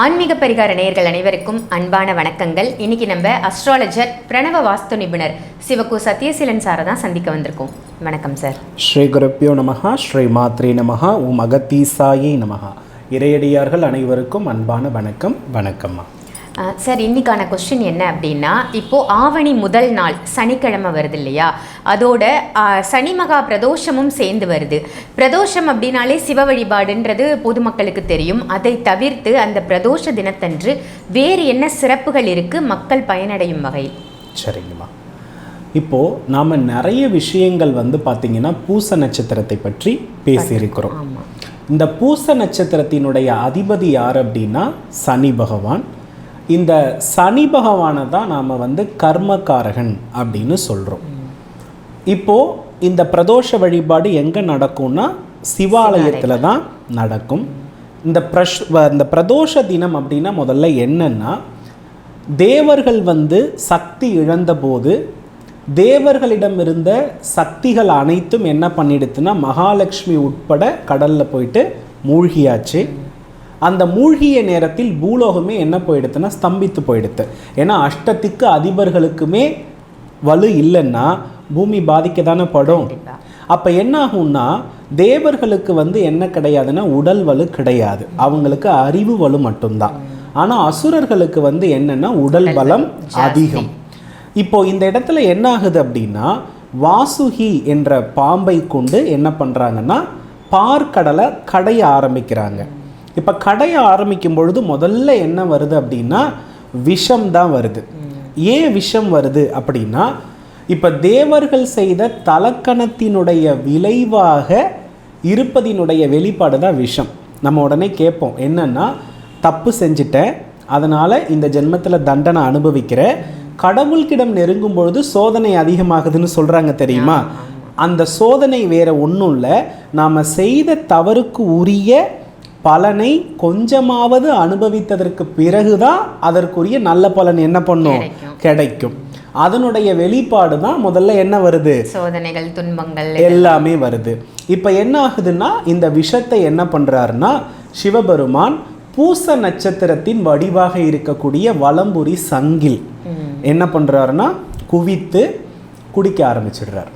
ஆன்மீக பரிகார நேயர்கள் அனைவருக்கும் அன்பான வணக்கங்கள். இன்னைக்கு நம்ம அஸ்ட்ராலஜர் பிரணவ வாஸ்து நிபுணர் சிவகு சத்யசீலன் சாரை தான் சந்திக்க வந்திருக்கோம். வணக்கம் சார் ஸ்ரீ குருப்பியோ நமகா ஸ்ரீ மாத்ரே நமகா உம் அகத்தீசாயை நமகா இறையடியார்கள் அனைவருக்கும் அன்பான வணக்கம் வணக்கம்மா. சார் இன்னைக்கான கொஸ்டின் என்ன அப்படின்னா இப்போ ஆவணி முதல் நாள் சனிக்கிழமை வருது இல்லையா? அதோட சனி மகா பிரதோஷமும் சேர்ந்து வருது. பிரதோஷம் அப்படின்னாலே சிவ வழிபாடுன்றது பொதுமக்களுக்கு தெரியும். அதை தவிர்த்து அந்த பிரதோஷ தினத்தன்று வேறு என்ன சிறப்புகள் இருக்கு? மக்கள் பயனடையும் வகையில். சரிங்கம்மா. இப்போது நாம் நிறைய விஷயங்கள் வந்து பார்த்திங்கன்னா பூச நட்சத்திரத்தை பற்றி பேசியிருக்கிறோம். இந்த பூச நட்சத்திரத்தினுடைய அதிபதி யார் அப்படின்னா சனி பகவான். இந்த சனி பகவானை தான் நாம் வந்து கர்மகாரகன் அப்படின்னு சொல்கிறோம் இப்போது இந்த பிரதோஷ வழிபாடு எங்கே நடக்கும்னா சிவாலயத்தில் தான் நடக்கும். இந்த பிரஷ் இந்த பிரதோஷ தினம் அப்படின்னா முதல்ல என்னன்னா தேவர்கள் வந்து சக்தி இழந்தபோது தேவர்களிடம் இருந்த சக்திகள் அனைத்தும் என்ன பண்ணிடுதுன்னா மகாலட்சுமி உட்பட கடலில் போயிட்டு மூழ்கியாச்சு. அந்த மூழ்கிய நேரத்தில் பூலோகமே என்ன போயிடுதுன்னா ஸ்தம்பித்து போயிடுது. ஏன்னா அஷ்டத்துக்கு அதிபர்களுக்குமே வலு இல்லைன்னா பூமி பாதிக்க தானே படும். அப்போ என்ன ஆகும்னா தேவர்களுக்கு வந்து என்ன கிடையாதுன்னா உடல் வலு கிடையாது. அவங்களுக்கு அறிவு வலு மட்டும்தான். ஆனால் அசுரர்களுக்கு வந்து என்னன்னா உடல் பலம் அதிகம். இப்போ இந்த இடத்துல என்ன ஆகுது அப்படின்னா வாசுகி என்ற பாம்பை கொண்டு என்ன பண்ணுறாங்கன்னா பார்க்கடலை கடைய ஆரம்பிக்கிறாங்க. இப்போ கடைய ஆரம்பிக்கும் பொழுது முதல்ல என்ன வருது அப்படின்னா விஷம் தான் வருது. ஏன் விஷம் வருது அப்படின்னா இப்போ தேவர்கள் செய்த தலக்கணத்தினுடைய விளைவாக இருப்பதினுடைய வெளிப்பாடு தான் விஷம். நம்ம உடனே கேட்போம் என்னன்னா தப்பு செஞ்சுட்டேன் அதனால் இந்த ஜென்மத்தில் தண்டனை அனுபவிக்கிறேன் கடவுள்கிடம் நெருங்கும் பொழுது சோதனை அதிகமாகுதுன்னு சொல்கிறாங்க தெரியுமா? அந்த சோதனை வேற ஒன்றும் இல்லை நாம் செய்த தவறுக்கு உரிய பலனை கொஞ்சமாவது அனுபவித்ததற்கு பிறகுதான் அதற்குரிய நல்ல பலன் என்ன பண்ணும்? கிடைக்கும். அதனுடைய வெளிப்பாடு தான் முதல்ல என்ன வருது? சோதனைகள் துன்பங்கள் எல்லாமே வருது. இப்போ என்ன ஆகுதுன்னா இந்த விஷத்தை என்ன பண்றாருன்னா சிவபெருமான் பூச நட்சத்திரத்தின் வடிவாக இருக்கக்கூடிய வலம்புரி சங்கில் என்ன பண்றாருன்னா குவித்து குடிக்க ஆரம்பிச்சிடுறார்.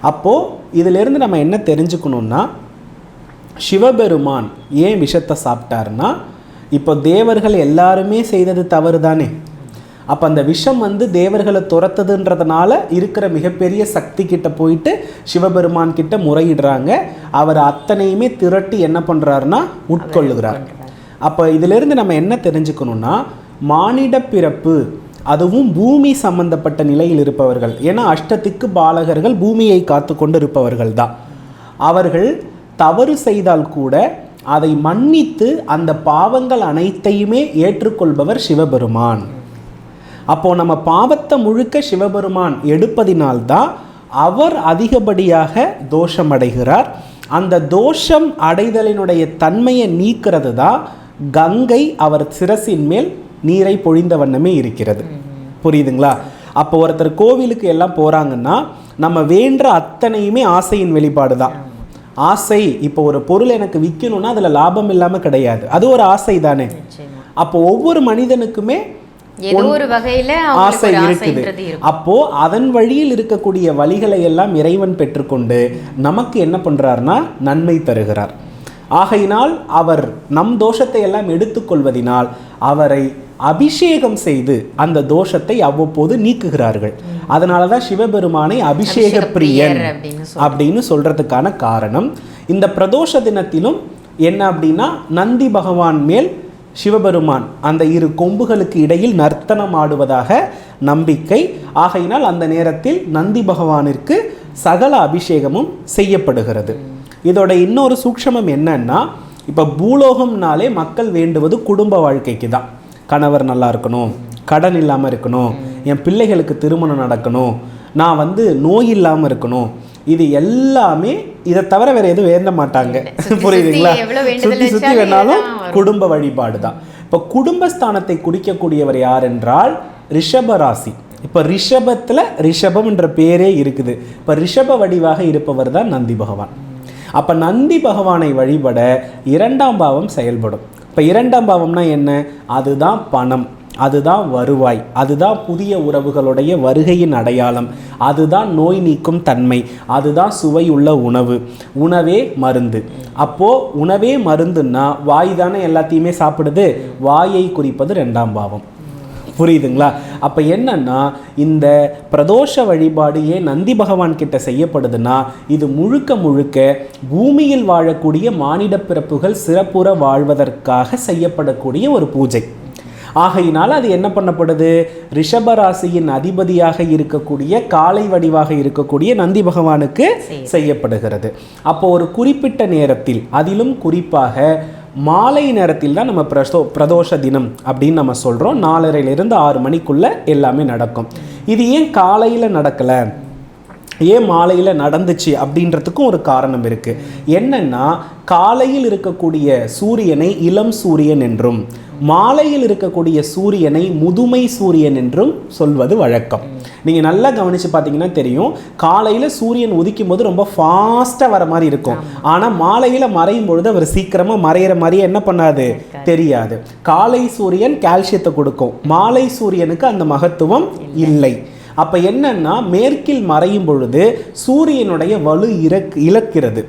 அப்போ இதிலிருந்து நம்ம என்ன தெரிஞ்சுக்கணும்னா சிவபெருமான் ஏன் விஷத்தை சாப்பிட்டாருன்னா இப்போ தேவர்கள் எல்லாருமே செய்தது தவறு தானே அப்போ அந்த விஷம் வந்து தேவர்களை துரத்துதுன்றதுனால இருக்கிற மிகப்பெரிய சக்தி கிட்ட போயிட்டு சிவபெருமான் கிட்ட முறையிடுறாங்க. அவர் அத்தனையுமே திரட்டி என்ன பண்ணுறாருன்னா உட்கொள்ளுகிறார். அப்போ இதிலிருந்து நம்ம என்ன தெரிஞ்சுக்கணும்னா மானிட பிறப்பு அதுவும் பூமி சம்பந்தப்பட்ட நிலையில் இருப்பவர்கள். ஏன்னா அஷ்டத்துக்கு பாலகர்கள் பூமியை காத்து கொண்டு இருப்பவர்கள் தான் அவர்கள் தவறு செய்தால் கூட அதை மன்னித்து அந்த பாவங்கள் அனைத்தையுமே ஏற்றுக்கொள்பவர் சிவபெருமான். அப்போ நம்ம பாவத்தை முழுக்க சிவபெருமான் எடுப்பதினால்தான் அவர் அதிகப்படியாக தோஷம் அடைகிறார் அந்த தோஷம் அடைதலினுடைய தன்மையை நீக்கிறது தான் கங்கை அவர் சிரசின் மேல் நீரை பொழிந்த வண்ணமே இருக்கிறது. புரியுதுங்களா? அப்போ ஒருத்தர் கோவிலுக்கு எல்லாம் போறாங்கன்னா நம்ம வேண்ட அத்தனையுமே ஆசையின் வெளிப்பாடு தான் ஆசை இப்போ ஒரு பொருள் எனக்கு விற்கணும்னா அதில் லாபம் இல்லாமல் கிடையாது. அது ஒரு ஆசை தானே. அப்போ ஒவ்வொரு மனிதனுக்குமே ஒரு வகையில ஆசை இருக்குது. அப்போ அதன் வழியில் இருக்கக்கூடிய வழிகளை எல்லாம் இறைவன் பெற்றுக்கொண்டு நமக்கு என்ன பண்றார்னா நன்மை தருகிறார். ஆகையினால் அவர் நம் தோஷத்தை எல்லாம் எடுத்துக்கொள்வதினால் அவரை அபிஷேகம் செய்து அந்த தோஷத்தை அவ்வப்போது நீக்குகிறார்கள். அதனால தான் சிவபெருமானை அபிஷேக பிரியன் அப்படின்னு அப்படின்னு சொல்றதுக்கான காரணம். இந்த பிரதோஷ தினத்திலும் என்ன அப்படின்னா நந்தி பகவான் மேல் சிவபெருமான் அந்த இரு கொம்புகளுக்கு இடையில் நர்த்தனம் ஆடுவதாக நம்பிக்கை. ஆகையினால் அந்த நேரத்தில் நந்தி பகவானிற்கு சகல அபிஷேகமும் செய்யப்படுகிறது. இதோட இன்னொரு சூக்ஷமம் என்னன்னா இப்போ பூலோகம்னாலே மக்கள் வேண்டுவது குடும்ப வாழ்க்கைக்கு தான் கணவர் நல்லா இருக்கணும் கடன் இல்லாமல் இருக்கணும் என் பிள்ளைகளுக்கு திருமணம் நடக்கணும் நான் வந்து நோய் இல்லாமல் இருக்கணும் இது எல்லாமே இதை தவிர வேற எதுவும் வேண்ட மாட்டாங்க. புரியுதுங்களா? சுத்தி வச்சாலும் வேணாலும். குடும்ப வழிபாடு தான் இப்போ குடும்பஸ்தானத்தை குறிக்கக்கூடியவர் யார் என்றால் ரிஷப ராசி. இப்போ ரிஷபத்தில் ரிஷபம் என்ற பேரே இருக்குது. இப்போ ரிஷப வடிவாக இருப்பவர் தான் நந்தி பகவான். அப்போ நந்தி பகவானை வழிபட இரண்டாம் பாவம் செயல்படும். இப்போ இரண்டாம் பாவம்னா என்ன? அதுதான் பணம். அதுதான் வருவாய். அதுதான் புதிய உறவுகளுடைய வருகையின் அடையாளம். அதுதான் நோய் நீக்கும் தன்மை. அதுதான் சுவையுள்ள உணவு. உணவே மருந்து. அப்போது உணவே மருந்துன்னா வாய் தானே எல்லாத்தையுமே சாப்பிடுது? வாயை குறிப்பது ரெண்டாம் பாவம். புரியுதுங்களா? அப்போ என்னன்னா இந்த பிரதோஷ வழிபாடு ஏன் நந்தி பகவான் கிட்ட செய்யப்படுதுன்னா இது முழுக்க முழுக்க பூமியில் வாழக்கூடிய மானிட பிறப்புகள் சிறப்புற வாழ்வதற்காக செய்யப்படக்கூடிய ஒரு பூஜை. ஆகையினால அது என்ன பண்ணப்படுது? ரிஷபராசியின் அதிபதியாக இருக்கக்கூடிய காலை வடிவாக இருக்கக்கூடிய நந்தி பகவானுக்கு செய்யப்படுகிறது. அப்போ ஒரு குறிப்பிட்ட நேரத்தில் அதிலும் குறிப்பாக மாலை நேரத்தில் தான் நம்ம பிரதோ பிரதோஷ தினம் அப்படின்னு நம்ம சொல்கிறோம் நாலரையிலிருந்து ஆறு மணிக்குள்ளே எல்லாமே நடக்கும். இது ஏன் காலையில் நடக்கலை? ஏன் மாலையில் நடந்துச்சு அப்படின்றதுக்கும் ஒரு காரணம் இருக்குது என்னன்னா காலையில் இருக்கக்கூடிய சூரியனை இளம் சூரியன் என்றும் மாலையில் இருக்கக்கூடிய சூரியனை முதுமை சூரியன் என்றும் சொல்வது வழக்கம். நீங்கள் நல்லா கவனித்து பார்த்தீங்கன்னா தெரியும். காலையில் சூரியன் உதிக்கும் போது ரொம்ப ஃபாஸ்ட்டாக வர மாதிரி இருக்கும். ஆனால் மாலையில் மறையும் பொழுது அவர் சீக்கிரமாக மறையிற மாதிரியே என்ன பண்ணாது? தெரியாது. காலை சூரியன் கால்சியத்தை கொடுக்கும். மாலை சூரியனுக்கு அந்த மகத்துவம் இல்லை. அப்ப என்னன்னா மேற்கில் மறையும் பொழுது சூரியனுடைய வலு இறக் இழக்கிறது.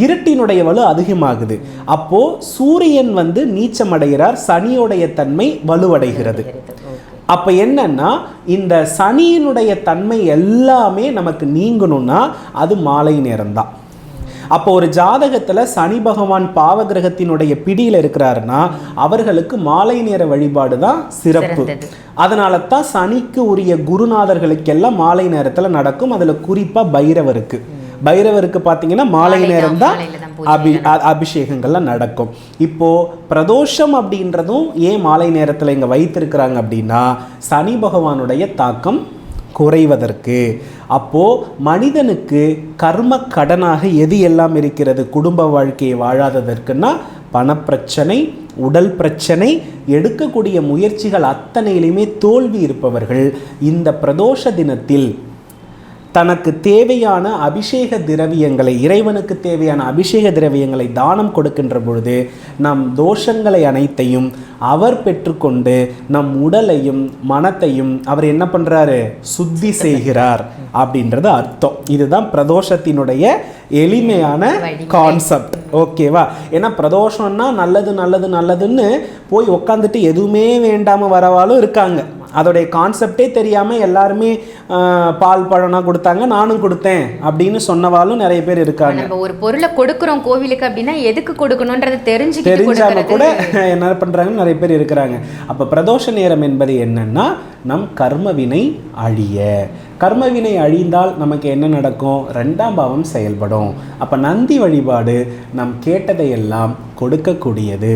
இருட்டினுடைய வலு அதிகமாகுது. அப்போ சூரியன் வந்து நீச்சமடைகிறார். சனியோடைய தன்மை வலுவடைகிறது. அப்ப என்னன்னா இந்த சனியினுடைய தன்மை எல்லாமே நமக்கு நீங்கணும்னா அது மாலை நேரம்தான். அப்போ ஒரு ஜாதகத்துல சனி பகவான் பாவகிரகத்தினுடைய பிடியில் இருக்கிறாருன்னா அவர்களுக்கு மாலை நேர வழிபாடு தான் சிறப்பு. அதனால தான் சனிக்கு உரிய குருநாதர்களுக்கெல்லாம் மாலை நேரத்துல நடக்கும். அதுல குறிப்பா பைரவருக்கு. பைரவருக்கு பார்த்தீங்கன்னா மாலை நேரம் தான் அபி அபிஷேகங்கள்லாம் நடக்கும். இப்போ பிரதோஷம் அப்படின்றதும் ஏன் மாலை நேரத்துல இங்க வைத்திருக்கிறாங்க அப்படின்னா சனி பகவானுடைய தாக்கம் குறைவதற்கு. அப்போ மனிதனுக்கு கர்ம கடனாக எது எல்லாம் இருக்கிறது? குடும்ப வாழ்க்கையை வாழாததற்குன்னா பணப்பிரச்சனை உடல் பிரச்சனை எடுக்கக்கூடிய முயற்சிகள் அத்தனையிலுமே தோல்வி இருப்பவர்கள். இந்த பிரதோஷ தினத்தில் தனக்கு தேவையான அபிஷேக திரவியங்களை இறைவனுக்கு தேவையான அபிஷேக திரவியங்களை தானம் கொடுக்கின்ற பொழுது நம் தோஷங்களை அனைத்தையும் அவர் பெற்றுக்கொண்டு நம் உடலையும் மனத்தையும் அவர் என்ன பண்றாரு? சுத்தி செய்கிறார் அப்படின்றது அர்த்தம். இதுதான் பிரதோஷத்தினுடைய எளிமையான. கான்செப்ட் ஓகேவா ஏன்னா பிரதோஷம்னா நல்லது நல்லது நல்லதுன்னு போய் உட்காந்துட்டு எதுவுமே வேண்டாம வரவாலும் இருக்காங்க. அதோடைய கான்செப்டே தெரியாம எல்லாருமே பால் பழம்னா கொடுத்தாங்க நானும் கொடுத்தேன் அப்படின்னு சொன்னவாலும் நிறைய பேர் இருக்காங்க. நம்ம ஒரு பொருளை கொடுக்குறோம் கோவிலுக்கு அப்படின்னா எதுக்கு கொடுக்கணும்ன்றது தெரிஞ்சுக்கிட்டு தெரிஞ்சாம கூட என்ன பண்றாங்கன்னு நிறைய பேர் இருக்கிறாங்க. அப்ப பிரதோஷ நேரம் என்பது என்னன்னா நம் கர்மவினை அழிய. கர்மவினை அழிந்தால் நமக்கு என்ன நடக்கும்? ரெண்டாம் பாவம் செயல்படும். அப்ப நந்தி வழிபாடு நம் கேட்டதையெல்லாம் கொடுக்கக்கூடியது.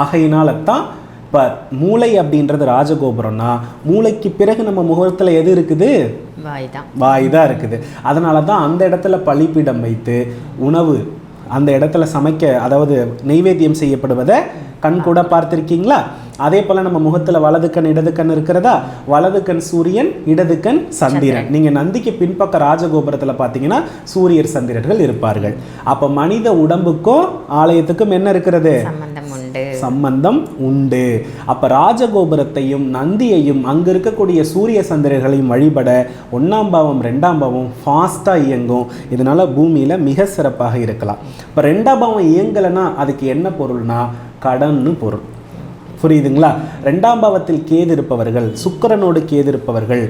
ஆகையினால தான் இப்போ மூளை அப்படின்றது ராஜகோபுரம்னா மூளைக்கு பிறகு நம்ம முகத்தில் எது இருக்குது? வாய் தான் வாய் தான் இருக்குது. அதனால தான் அந்த இடத்துல பலிப்பீடம் வைத்து உணவு அந்த இடத்துல சமைக்க அதாவது நெய்வேத்தியம் செய்யப்படுவதை கண் கூட பார்த்திருக்கீங்களா? அதே போல நம்ம முகத்துல வலது கண் இடது கண் இருக்கிறதா? வலது கண் சூரியன் இடது கண் சந்திரன். நீங்க நந்திக்கு பின்பக்க ராஜகோபுரத்துல பார்த்தீங்கன்னா சூரியர் சந்திரர்கள் இருப்பார்கள். அப்ப மனித உடம்புக்கும் ஆலயத்துக்கும் என்ன இருக்கிறது? உண்டு. சம்பந்தம் உண்டு. அப்ப ராஜகோபுரத்தையும் நந்தியையும் அங்க இருக்கக்கூடிய சூரிய சந்திரர்களையும் வழிபட ஒண்ணாம் பாவம் ரெண்டாம் பாவம் ஃபாஸ்டா இயங்கும். இதனால பூமியில மிக சிறப்பாக இருக்கலாம். இப்ப ரெண்டாம் பாவம் இயங்கலைன்னா அதுக்கு என்ன பொருள்னா கடன்னு பொருள். புரியுதுங்களா? ரெண்டாம் பாவத்தில் கேது இருப்பவர்கள் சுக்கிரனோடு கேது இருப்பவர்கள்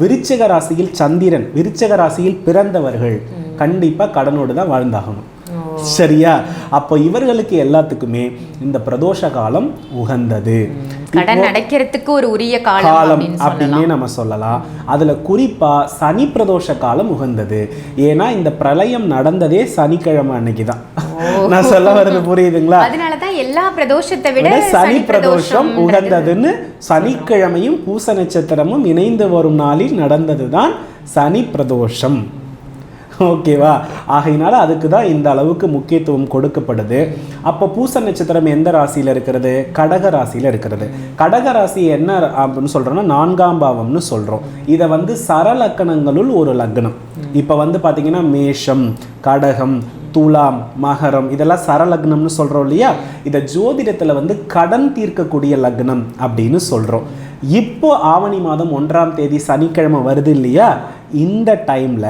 விருச்சிக ராசியில் சந்திரன் விருச்சிக ராசியில் பிறந்தவர்கள் கண்டிப்பா கடனோடு தான் வாழ்ந்தாகணும். சரியா? அப்போ இவர்களுக்கு எல்லாத்துக்குமே இந்த பிரதோஷ காலம் உகந்தது. கடன் அடைக்கிறதுக்கு ஒரு உரிய காலம் அப்படின்னு நம்ம சொல்லலாம். அதுல குறிப்பா சனி பிரதோஷ காலம் உகந்தது. ஏன்னா இந்த பிரளயம் நடந்ததே சனிக்கிழமை அன்னைக்கு தான். நான் சொல்ல வர்றது புரியுதுங்களா? அதனாலதான் எல்லா பிரதோஷத்தை விட சனி பிரதோஷம் உகந்ததுன்னு சனிக்கிழமையும் பூச நட்சத்திரமும் இணைந்து வரும் நாளில் நடந்ததுதான் சனி பிரதோஷம். ஓகேவா? ஆகையினால அதுக்கு தான் இந்த அளவுக்கு முக்கியத்துவம் கொடுக்கப்படுது. அப்போ பூச நட்சத்திரம் எந்த ராசியில் இருக்கிறது? கடக ராசியில் இருக்கிறது. கடக ராசி என்ன அப்படின்னு சொல்கிறோன்னா நான்காம் பாவம்னு சொல்கிறோம் இதை வந்து சரலக்கணங்களுள் ஒரு லக்னம். இப்போ வந்து பார்த்தீங்கன்னா மேஷம் கடகம் துலாம் மகரம் இதெல்லாம் சரலக்னம்னு சொல்கிறோம் இல்லையா? இதை ஜோதிடத்தில் வந்து கடன் தீர்க்கக்கூடிய லக்னம் அப்படின்னு சொல்கிறோம் இப்போ ஆவணி மாதம் ஒன்றாம் தேதி சனிக்கிழமை வருது இல்லையா? இந்த டைம்ல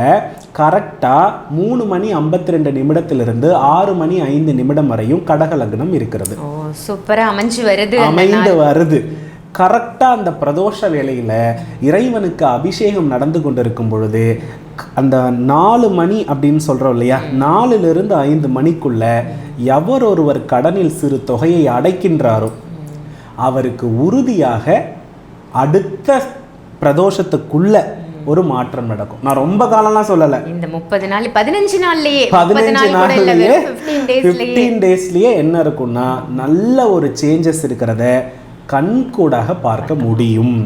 கரெக்டா மூணு மணி ஐம்பத்தி ரெண்டு நிமிடத்திலிருந்து ஆறு மணி ஐந்து நிமிடம் வரையும் கடக லக்னம் இருக்கிறது. ஓ சூப்பரா அமைஞ்சு வருது அமைந்து வருது. கரெக்டா அந்த பிரதோஷ வேளையில இறைவனுக்கு அபிஷேகம் நடந்து கொண்டிருக்கும் பொழுது அந்த நாலு மணி அப்படின்னு சொல்றோம் இல்லையா? நாலுல இருந்து ஐந்து மணிக்குள்ள எவர் ஒருவர் கடனில் சிறு தொகையை அடைக்கின்றாரோ அவருக்கு உறுதியாக அடுத்த பிரதோஷத்துக்குள்ள ஒரு மாற்றம் நடக்கும். நான் ரொம்ப காலம்லாம் சொல்லலை. இந்த முப்பது நாள் பதினஞ்சு நாள்லயே பதினஞ்சு நாள்லயே ஃபிஃப்டீன் டேஸ்லயே என்ன இருக்கும்னா நல்ல ஒரு சேஞ்சஸ் இருக்கிறத கண்கூடாக பார்க்க முடியும்.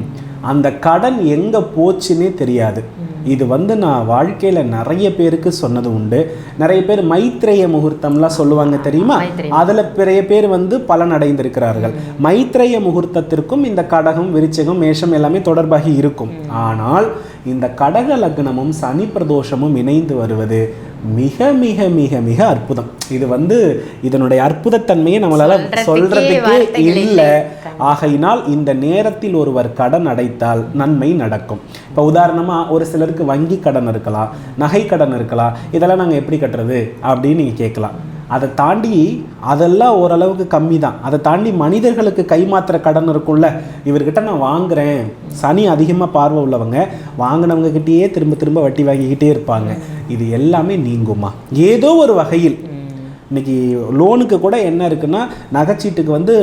அந்த கடன் எங்க போச்சுன்னே தெரியாது. இது வந்து நான் வாழ்க்கையில நிறைய பேருக்கு சொன்னது உண்டு. நிறைய பேர் மைத்ரேய முகூர்த்தம்லாம் சொல்லுவாங்க தெரியுமா. அதுல நிறைய பேர் வந்து பலன் அடைந்திருக்கிறார்கள் மைத்ரேய முகூர்த்தத்திற்கும் இந்த கடகம் விருச்சகம் மேஷம் எல்லாமே தொடர்பாகி இருக்கும். ஆனால் இந்த கடக லக்னமும் சனி பிரதோஷமும் இணைந்து வருவது மிக மிக மிக மிக அற்புதம். இது வந்து இதனுடைய அற்புதத்தன்மையை நம்மளால சொல்றதுக்கே இல்லை. ஆகையினால் இந்த நேரத்தில் ஒருவர் கடன் அடைத்தால் நன்மை நடக்கும். இப்போ உதாரணமா ஒரு சிலருக்கு வங்கி கடன் இருக்கலாம் நகை கடன் இருக்கலாம். இதெல்லாம் நாங்க எப்படி கட்டுறது? அப்படின்னு நீங்க கேட்கலாம். அதை தாண்டி அதெல்லாம் ஓரளவுக்கு கம்மி தான். அதை தாண்டி மனிதர்களுக்கு கைமாத்துற கடன் இருக்கும்ல. இவர்கிட்ட நான் வாங்குறேன். சனி அதிகமாக பார்வை உள்ளவங்க. வாங்கினவங்க கிட்டேயே திரும்ப திரும்ப வட்டி வாங்கிக்கிட்டே இருப்பாங்க. இது எல்லாமே நீங்குமா? ஏதோ ஒரு வகையில். இன்னைக்கு லோனுக்கு கூட என்ன இருக்குன்னா நகைச்சீட்டுக்கு வந்து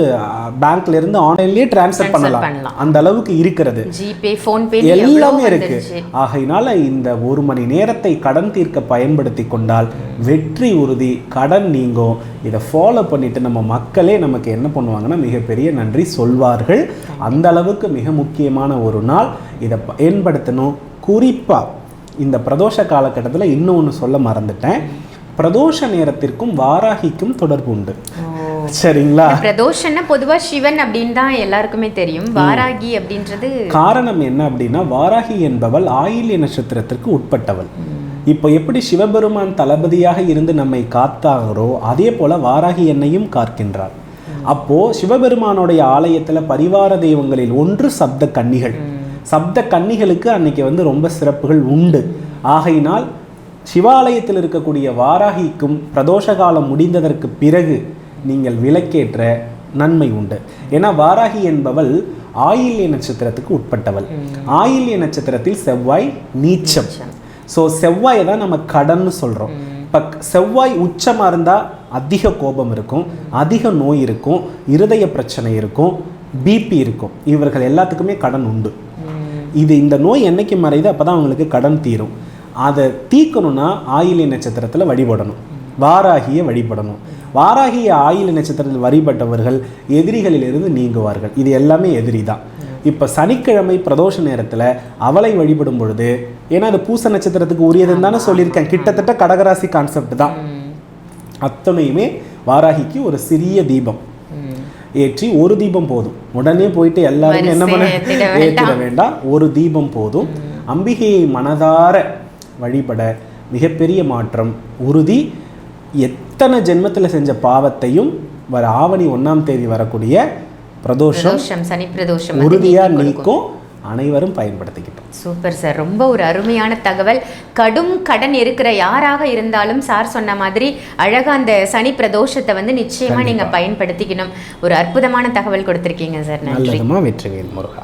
பேங்க்ல இருந்து ஆன்லைன்லயே டிரான்ஸ்ஃபர் பண்ணலாம். அந்த அளவுக்கு இருக்கிறது. ஜிபே ஃபோன் பே எல்லாமே இருக்கு. ஆகையினால இந்த ஒரு மணி நேரத்தை கடன் தீர்க்க பயன்படுத்தி கொண்டால் வெற்றி உறுதி கடன் நீங்கும். இதை ஃபாலோ பண்ணிட்டு நம்ம மக்களே நமக்கு என்ன பண்ணுவாங்கன்னா மிகப்பெரிய நன்றி சொல்வார்கள். அந்த அளவுக்கு மிக முக்கியமான ஒரு நாள். இதை பயன்படுத்தணும். குறிப்பா இந்த பிரதோஷ காலகட்டத்தில் இன்னும் ஒன்று சொல்ல மறந்துட்டேன். பிரதோஷ நேரத்திற்கும் வாராகிக்கும் தொடர்பு உண்டு. சரிங்களா? பிரதோஷன்னா பொதுவா சிவன் அப்படின்னு தான் எல்லாருக்குமே தெரியும். வாராகி அப்படின்றது காரணம் என்ன அப்படின்னா வாராகி என்பவள் ஆயில்ய நட்சத்திரத்திற்கு உட்பட்டவள். இப்போ எப்படி சிவபெருமான் தளபதியாக இருந்து நம்மை காத்தாகிறோ அதே போல வாராகி என்னையும் காக்கின்றாள். அப்போ சிவபெருமானுடைய ஆலயத்துல பரிவார தெய்வங்களில் ஒன்று சப்த கன்னிகள். சப்த கன்னிகளுக்கு அன்னைக்கு வந்து ரொம்ப சிறப்புகள் உண்டு. ஆகையினால் சிவாலயத்தில் இருக்கக்கூடிய வாராகிக்கும் பிரதோஷ காலம் முடிந்ததற்கு பிறகு நீங்கள் விளக்கேற்ற நன்மை உண்டு. ஏன்னா வாராகி என்பவள் ஆயில்ய நட்சத்திரத்துக்கு உட்பட்டவள். ஆயில்ய நட்சத்திரத்தில் செவ்வாய் நீச்சம். ஸோ செவ்வாயை தான் நம்ம கடன்னு சொல்கிறோம் இப்போ செவ்வாய் உச்சமாக இருந்தால் அதிக கோபம் இருக்கும் அதிக நோய் இருக்கும் இருதய பிரச்சனை இருக்கும் பிபி இருக்கும். இவர்கள் எல்லாத்துக்குமே கடன் உண்டு. இது இந்த நோய் என்னைக்கு மறையுது அப்போ தான் அவங்களுக்கு கடன் தீரும். அதை தீர்க்கணும்னா ஆயில்ய நட்சத்திரத்தில் வழிபடணும். வாராகியை வழிபடணும். வாராகிய ஆயில்ய நட்சத்திரத்தில் வழிபட்டவர்கள் எதிரிகளிலிருந்து நீங்குவார்கள். இது எல்லாமே எதிரி தான். இப்போ சனிக்கிழமை பிரதோஷ நேரத்தில் அவளை வழிபடும் பொழுது ஏன்னா அது பூச நட்சத்திரத்துக்கு உரியதுன்னு தானே சொல்லியிருக்கேன். கிட்டத்தட்ட கடகராசி கான்செப்ட் தான். அத்தனையுமே வாராகிக்கு ஒரு சிறிய தீபம். ஏற்றி ஒரு தீபம் போதும். உடனே போயிட்டு எல்லாருமே என்ன பண்ண? ஏற்றிட வேண்டாம். ஒரு தீபம் போதும். அம்பிகையை மனதார வழிபட மிகப்பெரிய மாற்றம் உறுதி. எத்தனை ஜென்மத்தில் செஞ்ச பாவத்தையும் வர ஆவணி ஒண்ணாம் தேதி வரக்கூடிய பிரதோஷம் சனி பிரதோஷம் வந்து உறுதியா நீக்கி கொடுக்கும். நீக்கும். அனைவரும் பயன்படுத்திக்கிட்டோம். Super sir. ரொம்ப ஒரு அருமையான தகவல். கடும் கடன் இருக்கிற யாராக இருந்தாலும் சார் சொன்ன மாதிரி அழகா அந்த சனி பிரதோஷத்தை வந்து நிச்சயமா நீங்க பயன்படுத்திக்கணும். ஒரு அற்புதமான தகவல் கொடுத்திருக்கீங்க சார். நன்றி. வெற்றிவேல் முருகா.